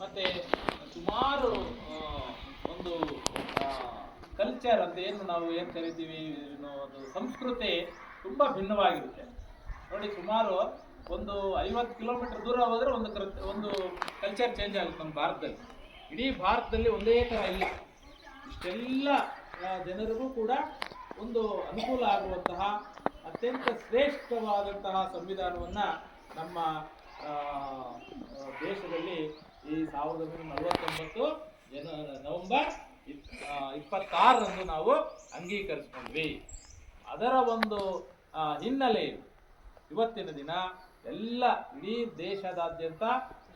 ಮತ್ತೆ ಸುಮಾರು ಒಂದು ಕಲ್ಚರ್ ಅಂತ ಏನು ನಾವು ಏನು ಕರಿತೀವಿ ಒಂದು ಸಂಸ್ಕೃತಿ ತುಂಬ ಭಿನ್ನವಾಗಿರುತ್ತೆ. ನೋಡಿ, ಸುಮಾರು ಒಂದು ಐವತ್ತು ಕಿಲೋಮೀಟರ್ ದೂರ ಹೋದರೆ ಒಂದು ಒಂದು ಕಲ್ಚರ್ ಚೇಂಜ್ ಆಗುತ್ತೆ ನಮ್ಮ ಭಾರತದಲ್ಲಿ. ಇಡೀ ಭಾರತದಲ್ಲಿ ಒಂದೇ ಥರ ಇಲ್ಲ. ಇಷ್ಟೆಲ್ಲ ಜನರಿಗೂ ಕೂಡ ಒಂದು ಅನುಕೂಲ ಆಗುವಂತಹ ಅತ್ಯಂತ ಶ್ರೇಷ್ಠವಾದಂತಹ ಸಂವಿಧಾನವನ್ನು ನಮ್ಮ ದೇಶದಲ್ಲಿ ಈ ಸಾವಿರದ ಒಂಬೈನೂರ ನಲವತ್ತೊಂಬತ್ತು ಜನ ನವೆಂಬರ್ ಇಪ್ಪತ್ತಾರರಂದು ನಾವು ಅಂಗೀಕರಿಸ್ಕೊಂಡ್ವಿ. ಅದರ ಒಂದು ಹಿನ್ನೆಲೆ ಇವತ್ತಿನ ದಿನ ಎಲ್ಲ ಇಡೀ ದೇಶದಾದ್ಯಂತ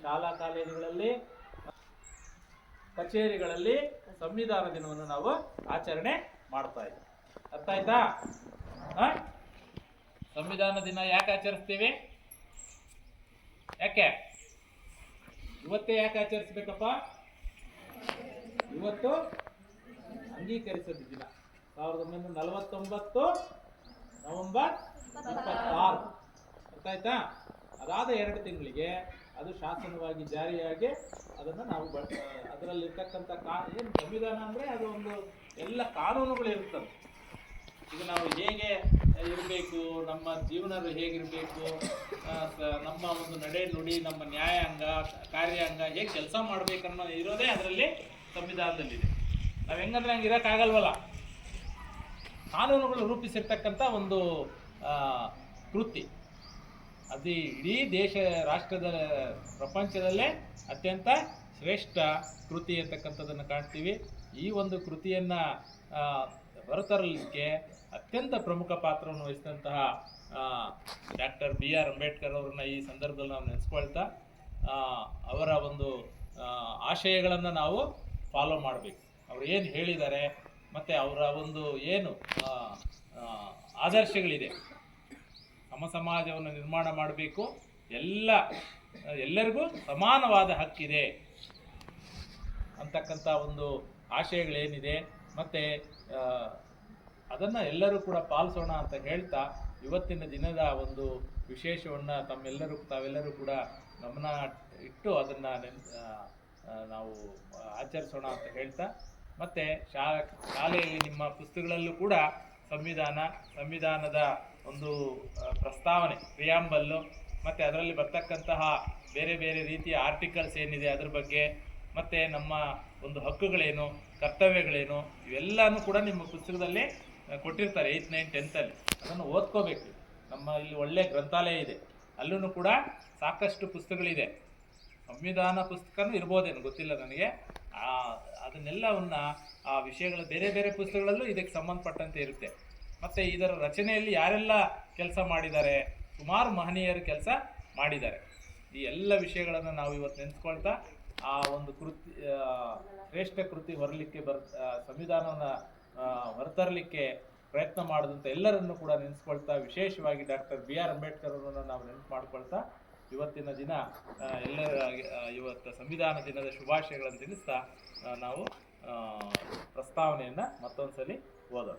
ಶಾಲಾ ಕಾಲೇಜುಗಳಲ್ಲಿ ಕಚೇರಿಗಳಲ್ಲಿ ಸಂವಿಧಾನ ದಿನವನ್ನು ನಾವು ಆಚರಣೆ ಮಾಡ್ತಾ ಇದ್ದೀವಿ ಅರ್ಥ ಆಯ್ತಾ ಸಂವಿಧಾನ ದಿನ ಯಾಕೆ ಆಚರಿಸ್ತೀವಿ? ಯಾಕೆ? ಇವತ್ತೇ ಯಾಕೆ ಆಚರಿಸ್ಬೇಕಪ್ಪ? ಇವತ್ತು ಅಂಗೀಕರಿಸಿದ ದಿನ. ಸಾವಿರದ ಒಂಬೈನೂರ ನಲವತ್ತೊಂಬತ್ತು ನವೆಂಬರ್ ಇಪ್ಪತ್ತಾರು. ಗೊತ್ತಾಯ್ತಾ? ಅದಾದ ಎರಡು ತಿಂಗಳಿಗೆ ಅದು ಶಾಸನವಾಗಿ ಜಾರಿಯಾಗಿ ಅದನ್ನು ನಾವು ಬ ಅದರಲ್ಲಿರ್ತಕ್ಕಂಥ ಕಾ ಏನು ಸಂವಿಧಾನ ಅಂದರೆ ಅದು ಒಂದು ಎಲ್ಲ ಕಾನೂನುಗಳು ಈಗ ನಾವು ಹೇಗೆ ಇರಬೇಕು, ನಮ್ಮ ಜೀವನ ಹೇಗಿರಬೇಕು ನಮ್ಮ ಒಂದು ನಡೆ ನುಡಿ, ನಮ್ಮ ನ್ಯಾಯಾಂಗ, ಕಾರ್ಯಾಂಗ ಹೇಗೆ ಕೆಲಸ ಮಾಡ್ಬೇಕನ್ನೋ ಇರೋದೇ ಅದರಲ್ಲಿ ಸಂವಿಧಾನದಲ್ಲಿದೆ. ನಾವು ಹೆಂಗಂದ್ರೆ ಹಂಗೆ ಇರೋಕ್ಕಾಗಲ್ವಲ್ಲ? ಕಾನೂನುಗಳು ರೂಪಿಸಿರ್ತಕ್ಕಂಥ ಒಂದು ಕೃತಿ. ಅದು ಇಡೀ ದೇಶ, ರಾಷ್ಟ್ರದ ಪ್ರಪಂಚದಲ್ಲೇ ಅತ್ಯಂತ ಶ್ರೇಷ್ಠ ಕೃತಿ ಅಂತಕ್ಕಂಥದ್ದನ್ನು ಕಾಣ್ತೀವಿ. ಈ ಒಂದು ಕೃತಿಯನ್ನು ಹೊರತರಲಿಕ್ಕೆ ಅತ್ಯಂತ ಪ್ರಮುಖ ಪಾತ್ರವನ್ನು ವಹಿಸಿದಂತಹ ಡಾಕ್ಟರ್ ಬಿ ಆರ್ ಅಂಬೇಡ್ಕರ್ ಅವರನ್ನ ಈ ಸಂದರ್ಭದಲ್ಲಿ ನಾವು ನೆನೆಸ್ಕೊಳ್ತಾ ಅವರ ಒಂದು ಆಶಯಗಳನ್ನು ನಾವು ಫಾಲೋ ಮಾಡಬೇಕು. ಅವ್ರು ಏನು ಹೇಳಿದ್ದಾರೆ, ಮತ್ತು ಅವರ ಒಂದು ಏನು ಆದರ್ಶಗಳಿದೆ. ಸಮ ಸಮಾಜವನ್ನು ನಿರ್ಮಾಣ ಮಾಡಬೇಕು. ಎಲ್ಲ, ಎಲ್ಲರಿಗೂ ಸಮಾನವಾದ ಹಕ್ಕಿದೆ ಅಂತಕ್ಕಂಥ ಒಂದು ಆಶಯಗಳೇನಿದೆ. ಮತ್ತು ಅದನ್ನು ಎಲ್ಲರೂ ಕೂಡ ಪಾಲಿಸೋಣ ಅಂತ ಹೇಳ್ತಾ ಇವತ್ತಿನ ದಿನದ ಒಂದು ವಿಶೇಷವನ್ನು ತಮ್ಮೆಲ್ಲರೂ, ತಾವೆಲ್ಲರೂ ಕೂಡ ಗಮನ ಇಟ್ಟು ಅದನ್ನು ನಾವು ಆಚರಿಸೋಣ ಅಂತ ಹೇಳ್ತಾ, ಮತ್ತು ಶಾ, ಶಾಲೆಯಲ್ಲಿ ನಿಮ್ಮ ಪುಸ್ತಕಗಳಲ್ಲೂ ಕೂಡ ಸಂವಿಧಾನ, ಸಂವಿಧಾನದ ಒಂದು ಪ್ರಸ್ತಾವನೆ, ಪ್ರಿಯಾಂಬಲ್ಲು, ಮತ್ತು ಅದರಲ್ಲಿ ಬರ್ತಕ್ಕಂತಹ ಬೇರೆ ಬೇರೆ ರೀತಿಯ ಆರ್ಟಿಕಲ್ಸ್ ಏನಿದೆ ಅದ್ರ ಬಗ್ಗೆ ಮತ್ತು ನಮ್ಮ ಒಂದು ಹಕ್ಕುಗಳೇನು, ಕರ್ತವ್ಯಗಳೇನು, ಇವೆಲ್ಲನೂ ಕೂಡ ನಿಮ್ಮ ಪುಸ್ತಕದಲ್ಲಿ ಕೊಟ್ಟಿರ್ತಾರೆ ಏಯ್ತ್ ನೈನ್ ಟೆಂತಲ್ಲಿ ಅದನ್ನು ಓದ್ಕೋಬೇಕು. ನಮ್ಮ ಇಲ್ಲಿ ಒಳ್ಳೆಯ ಗ್ರಂಥಾಲಯ ಇದೆ. ಅಲ್ಲೂ ಕೂಡ ಸಾಕಷ್ಟು ಪುಸ್ತಕಗಳಿದೆ. ಸಂವಿಧಾನ ಪುಸ್ತಕನೂ ಇರ್ಬೋದೇನು ಗೊತ್ತಿಲ್ಲ ನನಗೆ. ಅದನ್ನೆಲ್ಲವನ್ನ ಆ ವಿಷಯಗಳ ಬೇರೆ ಬೇರೆ ಪುಸ್ತಕಗಳಲ್ಲೂ ಇದಕ್ಕೆ ಸಂಬಂಧಪಟ್ಟಂತೆ ಇರುತ್ತೆ. ಮತ್ತು ಇದರ ರಚನೆಯಲ್ಲಿ ಯಾರೆಲ್ಲ ಕೆಲಸ ಮಾಡಿದ್ದಾರೆ? ಸುಮಾರು ಮಹನೀಯರು ಕೆಲಸ ಮಾಡಿದ್ದಾರೆ. ಈ ಎಲ್ಲ ವಿಷಯಗಳನ್ನು ನಾವು ಇವತ್ತು ನೆನೆಸ್ಕೊಳ್ತಾ ಆ ಒಂದು ಕೃತಿ ಶ್ರೇಷ್ಠ ಕೃತಿ ಹೊರಲಿಕ್ಕೆ ಬರ್ ಸಂವಿಧಾನವನ್ನ ಹೊರತರಲಿಕ್ಕೆ ಪ್ರಯತ್ನ ಮಾಡಿದಂಥ ಎಲ್ಲರನ್ನು ಕೂಡ ನೆನೆಸ್ಕೊಳ್ತಾ ವಿಶೇಷವಾಗಿ ಡಾಕ್ಟರ್ ಬಿ ಆರ್ ಅಂಬೇಡ್ಕರ್ ಅವರನ್ನು ನಾವು ನೆನಪು ಮಾಡ್ಕೊಳ್ತಾ ಇವತ್ತಿನ ದಿನ ಎಲ್ಲರ ಇವತ್ತು ಸಂವಿಧಾನ ದಿನದ ಶುಭಾಶಯಗಳನ್ನು ತಿಳಿಸ್ತಾ ನಾವು ಪ್ರಸ್ತಾವನೆಯನ್ನು ಮತ್ತೊಂದು ಸಲ ಓದೋಣ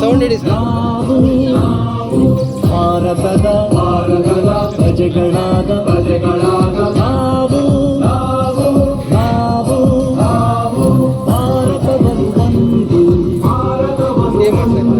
ಸೌಂಡ್ ಇಡಿ ಭಾರತದ ಭಾರತದ ಪ್ರಜೆಗಳಾದ ಪ್ರಜೆಗಳಾದ ನಾವು ನಾವು ನಾವು ಭಾರತವನ್ನು ಒಂದು ಭಾರತವನ್ನು